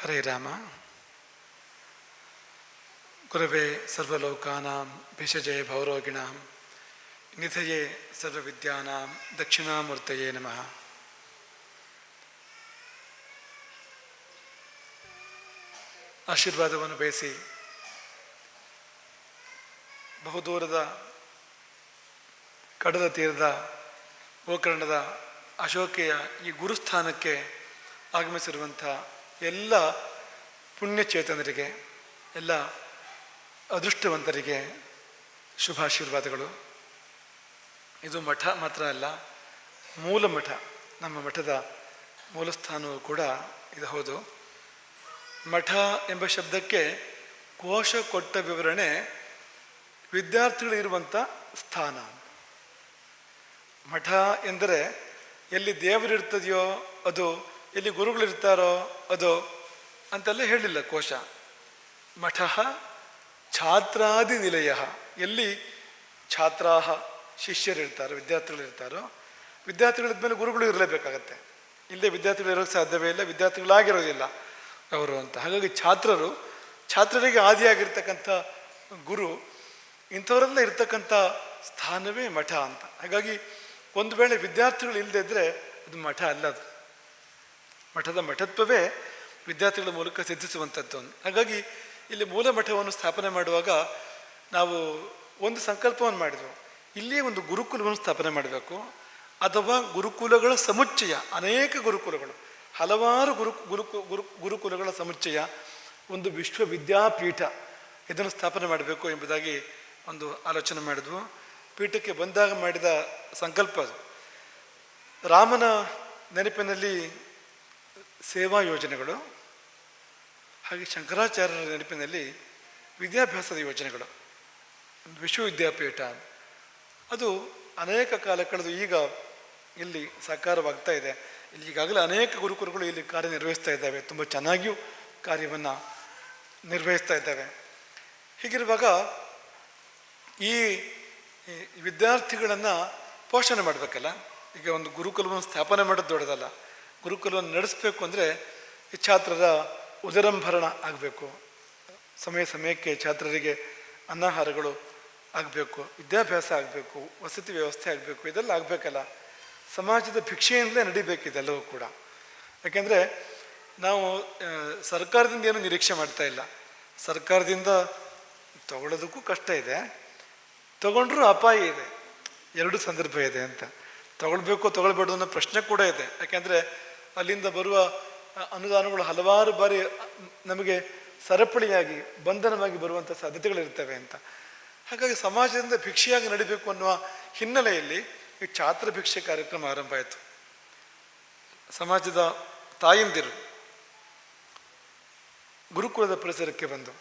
ಹರೇ ರಾಮ. ಗುರವೇ ಸರ್ವಲೋಕಾನಾಂ ಭಿಷಜಯ ಭೌರೋಗಿಣಾಂ ನಿಧಯೇ ಸರ್ವವಿದ್ಯಾನಾಂ ದಕ್ಷಿಣಾಮೂರ್ತಯೇ ನಮಃ. ಆಶೀರ್ವಾದವನ್ನು ಬಯಸಿ ಬಹುದೂರದ ಕಡಲ ತೀರದ ಗೋಕರ್ಣದ ಅಶೋಕೆಯ ಈ ಗುರುಸ್ಥಾನಕ್ಕೆ ಆಗಮಿಸಿರುವಂಥ ಎಲ್ಲ ಪುಣ್ಯಚೇತನರಿಗೆ, ಎಲ್ಲ ಅದೃಷ್ಟವಂತರಿಗೆ ಶುಭಾಶೀರ್ವಾದಗಳು. ಇದು ಮಠ ಮಾತ್ರ ಅಲ್ಲ, ಮೂಲ ಮಠ, ನಮ್ಮ ಮಠದ ಮೂಲಸ್ಥಾನವೂ ಕೂಡ ಇದು ಹೌದು. ಮಠ ಎಂಬ ಶಬ್ದಕ್ಕೆ ಕೋಶ ಕೊಟ್ಟ ವಿವರಣೆ ವಿದ್ಯಾರ್ಥಿಗಳಿರುವಂಥ ಸ್ಥಾನ. ಮಠ ಎಂದರೆ ಎಲ್ಲಿ ದೇವರಿರ್ತದೆಯೋ ಅದು ಎಲ್ಲಿ ಗುರುಗಳಿರ್ತಾರೋ ಅದು ಅಂತೆಲ್ಲ ಹೇಳಿಲ್ಲ ಕೋಶ. ಮಠ ಛಾತ್ರಾದಿ ನಿಲಯ. ಎಲ್ಲಿ ಛಾತ್ರಾಹ ಶಿಷ್ಯರಿರ್ತಾರೋ, ವಿದ್ಯಾರ್ಥಿಗಳಿರ್ತಾರೋ ವಿದ್ಯಾರ್ಥಿಗಳಿದ್ಮೇಲೆ ಗುರುಗಳು ಇರಲೇಬೇಕಾಗತ್ತೆ. ಇಲ್ಲದೆ ವಿದ್ಯಾರ್ಥಿಗಳು ಇರೋಕ್ಕೆ ಸಾಧ್ಯವೇ ಇಲ್ಲ, ವಿದ್ಯಾರ್ಥಿಗಳಾಗಿರೋದಿಲ್ಲ. ಅವರು ಅಂತ. ಹಾಗಾಗಿ ಛಾತ್ರರು, ಛಾತ್ರರಿಗೆ ಆದಿಯಾಗಿರ್ತಕ್ಕಂಥ ಗುರು, ಇಂಥವರೆಲ್ಲ ಇರ್ತಕ್ಕಂಥ ಸ್ಥಾನವೇ ಮಠ ಅಂತ. ಹಾಗಾಗಿ ಒಂದು ವೇಳೆ ವಿದ್ಯಾರ್ಥಿಗಳು ಇಲ್ಲದೇ ಇದ್ದರೆ ಅದು ಮಠ ಅಲ್ಲ ಅದು. ಮಠದ ಮಠತ್ವವೇ ವಿದ್ಯಾರ್ಥಿಗಳ ಮೂಲಕ ಸಿದ್ಧಿಸುವಂಥದ್ದು. ಹಾಗಾಗಿ ಇಲ್ಲಿ ಮೂಲ ಮಠವನ್ನು ಸ್ಥಾಪನೆ ಮಾಡುವಾಗ ನಾವು ಒಂದು ಸಂಕಲ್ಪವನ್ನು ಮಾಡಿದೆವು. ಇಲ್ಲಿಯೇ ಒಂದು ಗುರುಕುಲವನ್ನು ಸ್ಥಾಪನೆ ಮಾಡಬೇಕು. ಅಥವಾ ಗುರುಕುಲಗಳ ಸಮುಚ್ಚಯ, ಅನೇಕ ಗುರುಕುಲಗಳು, ಹಲವಾರು ಗುರು ಗುರು ಗುರು, ಗುರುಕುಲಗಳ ಸಮುಚ್ಚಯ, ಒಂದು ವಿಶ್ವವಿದ್ಯಾಪೀಠ ಇದನ್ನು ಸ್ಥಾಪನೆ ಮಾಡಬೇಕು ಎಂಬುದಾಗಿ ಒಂದು ಆಲೋಚನೆ ಮಾಡಿದ್ವು. ಪೀಠಕ್ಕೆ ಬಂದಾಗ ಮಾಡಿದ ಸಂಕಲ್ಪ ರಾಮನ ನೆನಪಿನಲ್ಲಿ ಸೇವಾ ಯೋಜನೆಗಳು ಹಾಗೆ ಶಂಕರಾಚಾರ್ಯರ ನೆನಪಿನಲ್ಲಿ ವಿದ್ಯಾಭ್ಯಾಸದ ಯೋಜನೆಗಳು ವಿಶ್ವವಿದ್ಯಾಪೀಠ. ಅದು ಅನೇಕ ಕಾಲ ಕಳೆದು ಈಗ ಇಲ್ಲಿ ಸಾಕಾರವಾಗ್ತಾ ಇದೆ. ಇಲ್ಲಿ ಈಗಾಗಲೇ ಅನೇಕ ಗುರುಕುಲಗಳು ಇಲ್ಲಿ ಕಾರ್ಯನಿರ್ವಹಿಸ್ತಾ ಇದ್ದಾವೆ. ತುಂಬ ಚೆನ್ನಾಗಿಯೂ ಕಾರ್ಯವನ್ನು ನಿರ್ವಹಿಸ್ತಾ ಇದ್ದಾವೆ. ಹೀಗಿರುವಾಗ ಈ ವಿದ್ಯಾರ್ಥಿಗಳನ್ನು ಪೋಷಣೆ ಮಾಡಬೇಕಲ್ಲ? ಈಗ ಒಂದು ಗುರುಕುಲವನ್ನು ಸ್ಥಾಪನೆ ಮಾಡೋದು ದೊಡ್ಡದಲ್ಲ. ಗುರುಕುಲವನ್ನು ನಡೆಸಬೇಕು ಅಂದರೆ ಈ ಛಾತ್ರರ ಉದರಂಭರಣ ಆಗಬೇಕು. ಸಮಯ ಸಮಯಕ್ಕೆ ಛಾತ್ರರಿಗೆ ಅನ್ನಾಹಾರಗಳು ಆಗಬೇಕು, ವಿದ್ಯಾಭ್ಯಾಸ ಆಗಬೇಕು, ವಸತಿ ವ್ಯವಸ್ಥೆ ಆಗಬೇಕು, ಇದೆಲ್ಲ ಆಗಬೇಕಲ್ಲ. ಸಮಾಜದ ಭಿಕ್ಷೆಯಿಂದಲೇ ನಡಿಬೇಕು ಇದೆಲ್ಲವೂ ಕೂಡ. ಯಾಕೆಂದರೆ ನಾವು ಸರ್ಕಾರದಿಂದ ಏನು ನಿರೀಕ್ಷೆ ಮಾಡ್ತಾ ಇಲ್ಲ. ಸರ್ಕಾರದಿಂದ ತಗೊಳ್ಳೋದಕ್ಕೂ ಕಷ್ಟ ಇದೆ. ತಗೊಂಡ್ರೂ ಅಪಾಯ ಇದೆ. ಎರಡು ಸಂದರ್ಭ ಇದೆ ಅಂತ. ತಗೊಳ್ಬೇಕು ತಗೊಳ್ಬೇಡ ಅನ್ನೋ ಪ್ರಶ್ನೆ ಕೂಡ ಇದೆ. ಯಾಕೆಂದರೆ ಅಲ್ಲಿಂದ ಬರುವ ಅನುದಾನಗಳು ಹಲವಾರು ಬಾರಿ ನಮಗೆ ಸರಪಳಿಯಾಗಿ, ಬಂಧನವಾಗಿ ಬರುವಂಥ ಸಾಧ್ಯತೆಗಳಿರ್ತವೆ ಅಂತ. ಹಾಗಾಗಿ ಸಮಾಜದಿಂದ ಭಿಕ್ಷೆಯಾಗಿ ನಡಿಬೇಕು ಅನ್ನುವ ಹಿನ್ನೆಲೆಯಲ್ಲಿ ಈ ಛಾತ್ರ ಭಿಕ್ಷೆ ಕಾರ್ಯಕ್ರಮ ಆರಂಭ ಆಯಿತು. ಸಮಾಜದ ತಾಯಂದಿರು ಗುರುಕುಲದ ಪರಿಸರಕ್ಕೆ ಬಂದು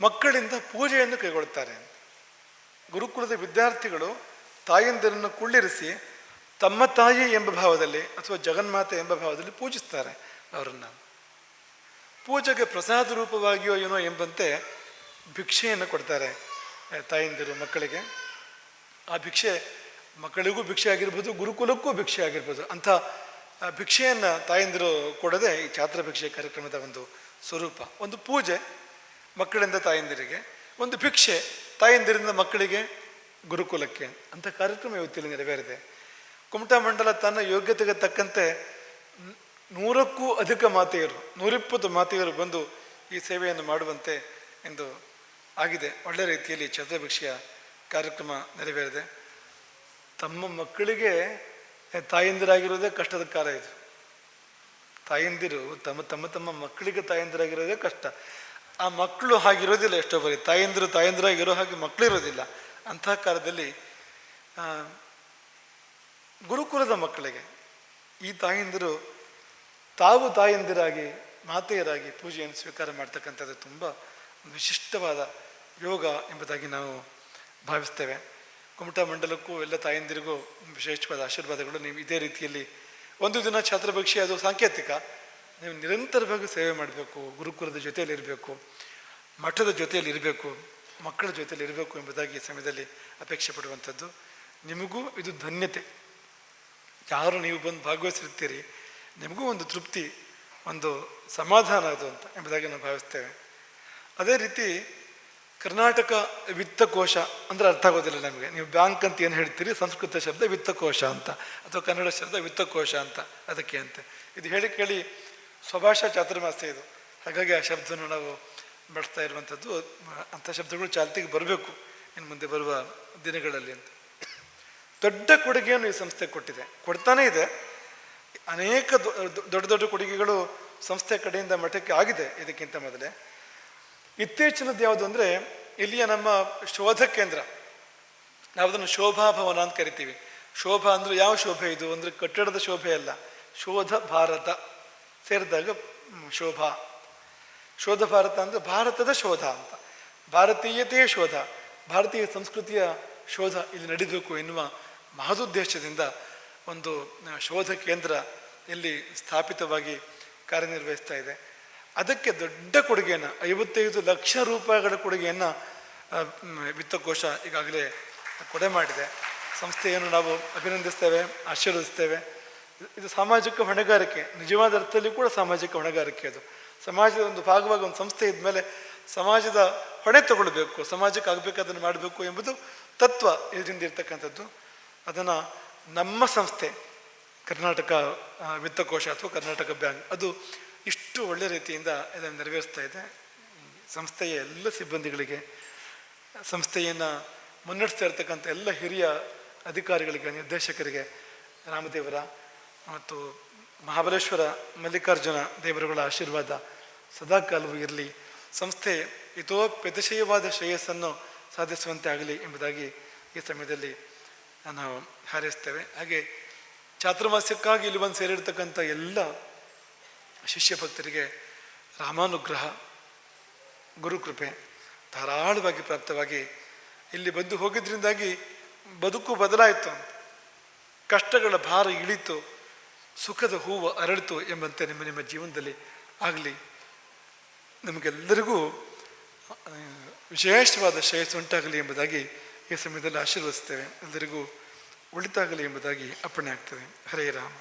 ಮಕ್ಕಳಿಂದ ಪೂಜೆಯನ್ನು ಕೈಗೊಳ್ಳುತ್ತಾರೆ. ಗುರುಕುಲದ ವಿದ್ಯಾರ್ಥಿಗಳು ತಾಯಂದಿರನ್ನು ಕುಳ್ಳಿರಿಸಿ ತಮ್ಮ ತಾಯಿ ಎಂಬ ಭಾವದಲ್ಲಿ ಅಥವಾ ಜಗನ್ಮಾತೆ ಎಂಬ ಭಾವದಲ್ಲಿ ಪೂಜಿಸ್ತಾರೆ ಅವರನ್ನು. ಪೂಜೆಗೆ ಪ್ರಸಾದ ರೂಪವಾಗಿಯೋ ಏನೋ ಎಂಬಂತೆ ಭಿಕ್ಷೆಯನ್ನು ಕೊಡ್ತಾರೆ ತಾಯಿಂದಿರು, ಮಕ್ಕಳಿಗೆ. ಆ ಭಿಕ್ಷೆ ಮಕ್ಕಳಿಗೂ ಭಿಕ್ಷೆ ಆಗಿರ್ಬೋದು, ಗುರುಕುಲಕ್ಕೂ ಭಿಕ್ಷೆ ಆಗಿರ್ಬೋದು. ಅಂಥ ಭಿಕ್ಷೆಯನ್ನು ತಾಯಂದಿರು ಕೊಡದೆ ಈ ಛಾತ್ರ ಭಿಕ್ಷೆ ಕಾರ್ಯಕ್ರಮದ ಒಂದು ಸ್ವರೂಪ. ಒಂದು ಪೂಜೆ ಮಕ್ಕಳಿಂದ ತಾಯಂದಿರಿಗೆ, ಒಂದು ಭಿಕ್ಷೆ ತಾಯಂದಿರಿಂದ ಮಕ್ಕಳಿಗೆ ಗುರುಕುಲಕ್ಕೆ ಅಂಥ ಕಾರ್ಯಕ್ರಮ ಇವತ್ತಿಲ್ಲಿ ನೆರವೇರಿದೆ. ಕುಮಟಾ ಮಂಡಲ ತನ್ನ ಯೋಗ್ಯತೆಗೆ ತಕ್ಕಂತೆ ನೂರಕ್ಕೂ ಅಧಿಕ ಮಾತೆಯರು, ನೂರಿಪ್ಪತ್ತು ಮಾತೆಯರು ಬಂದು ಈ ಸೇವೆಯನ್ನು ಮಾಡುವಂತೆ ಎಂದು ಆಗಿದೆ. ಒಳ್ಳೆ ರೀತಿಯಲ್ಲಿ ಛತ್ರಭಿಕ್ಷೆಯ ಕಾರ್ಯಕ್ರಮ ನೆರವೇರಿದೆ. ತಮ್ಮ ಮಕ್ಕಳಿಗೆ ತಾಯಂದಿರಾಗಿರೋದೇ ಕಷ್ಟದ ಕಾಲ ಇದು. ತಾಯಂದಿರು, ತಮ್ಮ ತಮ್ಮ ತಮ್ಮ ಮಕ್ಕಳಿಗೆ ತಾಯಂದಿರಾಗಿರೋದೇ ಕಷ್ಟ. ಆ ಮಕ್ಕಳು ಹಾಗಿರೋದಿಲ್ಲ ಎಷ್ಟೋ ಬರೀ. ತಾಯಂದಿರು ತಾಯಂದಿರಾಗಿರೋ ಹಾಗೆ ಮಕ್ಕಳು ಇರೋದಿಲ್ಲ ಅಂತಹ ಕಾಲದಲ್ಲಿ ಗುರುಕುಲದ ಮಕ್ಕಳಿಗೆ, ಈ ತಾಯಂದಿರು ತಾವು ತಾಯಂದಿರಾಗಿ, ಮಾತೆಯರಾಗಿ ಪೂಜೆಯನ್ನು ಸ್ವೀಕಾರ ಮಾಡ್ತಕ್ಕಂಥದ್ದು ತುಂಬ ವಿಶಿಷ್ಟವಾದ ಯೋಗ ಎಂಬುದಾಗಿ ನಾವು ಭಾವಿಸ್ತೇವೆ. ಕುಮಟಾ ಮಂಡಲಕ್ಕೂ ಎಲ್ಲ ತಾಯಂದಿರಿಗೂ ವಿಶೇಷವಾದ ಆಶೀರ್ವಾದಗಳು. ನೀವು ಇದೇ ರೀತಿಯಲ್ಲಿ ಒಂದು ದಿನ ಛಾತ್ರಭಿಕ್ಷೆ ಅದು ಸಾಂಕೇತಿಕ. ನೀವು ನಿರಂತರವಾಗಿ ಸೇವೆ ಮಾಡಬೇಕು, ಗುರುಕುಲದ ಜೊತೆಯಲ್ಲಿ ಇರಬೇಕು, ಮಠದ ಜೊತೆಯಲ್ಲಿ ಇರಬೇಕು, ಮಕ್ಕಳ ಜೊತೆಯಲ್ಲಿ ಇರಬೇಕು ಎಂಬುದಾಗಿ ಈ ಸಮಯದಲ್ಲಿ ಅಪೇಕ್ಷೆ ಪಡುವಂಥದ್ದು. ನಿಮಗೂ ಇದು ಧನ್ಯತೆ. ಯಾರು ನೀವು ಬಂದು ಭಾಗವಹಿಸಿರ್ತೀರಿ? ನಿಮಗೂ ಒಂದು ತೃಪ್ತಿ, ಒಂದು ಸಮಾಧಾನ ಅದು ಅಂತ ಎಂಬುದಾಗಿ ನಾವು ಭಾವಿಸ್ತೇವೆ ಅದೇ ರೀತಿ ಕರ್ನಾಟಕ ವಿತ್ತಕೋಶ ಅಂದರೆ ಅರ್ಥ ಆಗೋದಿಲ್ಲ ನಮಗೆ. ನೀವು ಬ್ಯಾಂಕ್ ಅಂತ ಏನು ಹೇಳ್ತೀರಿ? ಸಂಸ್ಕೃತ ಶಬ್ದ ವಿತ್ತಕೋಶ ಅಂತ ಅಥವಾ ಕನ್ನಡ ಶಬ್ದ ವಿತ್ತಕೋಶ ಅಂತ ಅದಕ್ಕೆ ಅಂತ. ಇದು ಹೇಳಿ ಕೇಳಿ ಸ್ವಭಾಷಾ ಚಾತುರ್ಮಾಸ್ಯ ಇದು. ಹಾಗಾಗಿ ಆ ಶಬ್ದವನ್ನು ನಾವು ಬಳಸ್ತಾ ಇರುವಂಥದ್ದು, ಅಂಥ ಶಬ್ದಗಳು ಚಾಲ್ತಿಗೆ ಬರಬೇಕು ಇನ್ನು ಮುಂದೆ ಬರುವ ದಿನಗಳಲ್ಲಿ ಅಂತ. ದೊಡ್ಡ ಕೊಡುಗೆಯನ್ನು ಈ ಸಂಸ್ಥೆ ಕೊಟ್ಟಿದೆ. ಕೊಡ್ತಾನೆ ಇದೆ. ಅನೇಕ ದೊಡ್ಡ ದೊಡ್ಡ ಕೊಡುಗೆಗಳು ಸಂಸ್ಥೆ ಕಡೆಯಿಂದ ಮಠಕ್ಕೆ ಆಗಿದೆ ಇದಕ್ಕಿಂತ ಮೊದಲೇ. ಇತ್ತೀಚಿನದ್ದು ಯಾವುದು ಅಂದರೆ, ಇಲ್ಲಿಯ ನಮ್ಮ ಶೋಧ ಕೇಂದ್ರ. ನಾವು ಅದನ್ನು ಶೋಭಾ ಭವನ ಅಂತ ಕರಿತೀವಿ. ಶೋಭಾ ಅಂದರೆ ಯಾವ ಶೋಭೆ ಇದು? ಅಂದರೆ ಕಟ್ಟಡದ ಶೋಭೆ ಅಲ್ಲ. ಶೋಧ ಭಾರತ. ಸೇರಿದಾಗ ಶೋಭಾ. ಶೋಧ ಭಾರತ ಅಂದರೆ ಭಾರತದ ಶೋಧ ಅಂತ. ಭಾರತೀಯತೆಯ ಶೋಧ. ಭಾರತೀಯ ಸಂಸ್ಕೃತಿಯ ಶೋಧ ಇಲ್ಲಿ ನಡೀಬೇಕು ಎನ್ನುವ ಮಹದುದ್ದೇಶದಿಂದ ಒಂದು ಶೋಧ ಕೇಂದ್ರ ಇಲ್ಲಿ ಸ್ಥಾಪಿತವಾಗಿ ಕಾರ್ಯನಿರ್ವಹಿಸ್ತಾ ಇದೆ. ಅದಕ್ಕೆ ದೊಡ್ಡ ಕೊಡುಗೆಯನ್ನು, ಐವತ್ತೈದು ಲಕ್ಷ ರೂಪಾಯಿಗಳ ಕೊಡುಗೆಯನ್ನು ವಿತ್ತಕೋಶ ಈಗಾಗಲೇ ಕೊಡೆ ಮಾಡಿದೆ. ಸಂಸ್ಥೆಯನ್ನು ನಾವು ಅಭಿನಂದಿಸ್ತೇವೆ, ಆಶೀರ್ವದಿಸ್ತೇವೆ. ಇದು ಸಾಮಾಜಿಕ ಹೊಣೆಗಾರಿಕೆ, ನಿಜವಾದ ಅರ್ಥದಲ್ಲಿ ಕೂಡ ಸಾಮಾಜಿಕ ಹೊಣೆಗಾರಿಕೆ ಅದು. ಸಮಾಜದ ಒಂದು ಭಾಗವಾಗಿ ಒಂದು ಸಂಸ್ಥೆ ಇದ್ಮೇಲೆ ಸಮಾಜದ ಹೊಣೆ ತಗೊಳ್ಬೇಕು, ಸಮಾಜಕ್ಕೆ ಆಗಬೇಕಾದನ್ನು ಮಾಡಬೇಕು ಎಂಬುದು ತತ್ವ ಇದರಿಂದ ಇರ್ತಕ್ಕಂಥದ್ದು. ಅದನ್ನು ನಮ್ಮ ಸಂಸ್ಥೆ, ಕರ್ನಾಟಕ ವಿತ್ತಕೋಶ ಅಥವಾ ಕರ್ನಾಟಕ ಬ್ಯಾಂಕ್, ಅದು ಇಷ್ಟು ಒಳ್ಳೆ ರೀತಿಯಿಂದ ಇದನ್ನು ನೆರವೇರಿಸ್ತಾ ಇದೆ. ಸಂಸ್ಥೆಯ ಎಲ್ಲ ಸಿಬ್ಬಂದಿಗಳಿಗೆ, ಸಂಸ್ಥೆಯನ್ನು ಮುನ್ನಡೆಸ್ತಾ ಇರ್ತಕ್ಕಂಥ ಎಲ್ಲ ಹಿರಿಯ ಅಧಿಕಾರಿಗಳಿಗೆ, ನಿರ್ದೇಶಕರಿಗೆ, ರಾಮದೇವರ ಮತ್ತು ಮಹಾಬಲೇಶ್ವರ ಮಲ್ಲಿಕಾರ್ಜುನ ದೇವರುಗಳ ಆಶೀರ್ವಾದ ಸದಾಕಾಲವೂ ಇರಲಿ. ಸಂಸ್ಥೆ ಇತೋಪ್ಯತಿಶಯವಾದ ಶ್ರೇಯಸ್ಸನ್ನು ಸಾಧಿಸುವಂತೆ ಆಗಲಿ ಎಂಬುದಾಗಿ ಈ ಸಮಯದಲ್ಲಿ ನಾವು ಹಾರೈಸ್ತೇವೆ. ಹಾಗೆ ಚಾತುರ್ಮಾಸ್ಯಕ್ಕಾಗಿ ಇಲ್ಲಿ ಬಂದು ಸೇರಿರ್ತಕ್ಕಂಥ ಎಲ್ಲ ಶಿಷ್ಯ ಭಕ್ತರಿಗೆ ರಾಮಾನುಗ್ರಹ, ಗುರುಕೃಪೆ ಧಾರಾಳವಾಗಿ ಪ್ರಾಪ್ತವಾಗಿ ಇಲ್ಲಿ ಬಂದು ಹೋಗಿದ್ರಿಂದಾಗಿ ಬದುಕು ಬದಲಾಯಿತು. ಕಷ್ಟಗಳ ಭಾರ ಇಳಿತು, ಸುಖದ ಹೂವು ಅರಳಿತು ಎಂಬಂತೆ ನಿಮ್ಮ ನಿಮ್ಮ ಜೀವನದಲ್ಲಿ ಆಗಲಿ. ನಮಗೆಲ್ಲರಿಗೂ ವಿಶೇಷವಾದ ಶ್ರೇಯಸ್ಸು ಉಂಟಾಗಲಿ ಎಂಬುದಾಗಿ ಈ ಸಮಯದಲ್ಲಿ ಆಶೀರ್ವದಿಸ್ತೇವೆ. ಎಲ್ಲರಿಗೂ ಒಳಿತಾಗಲಿ ಎಂಬುದಾಗಿ ಅಪ್ಪಣೆ ಆಗ್ತದೆ. ಹರೇ ರಾಮ.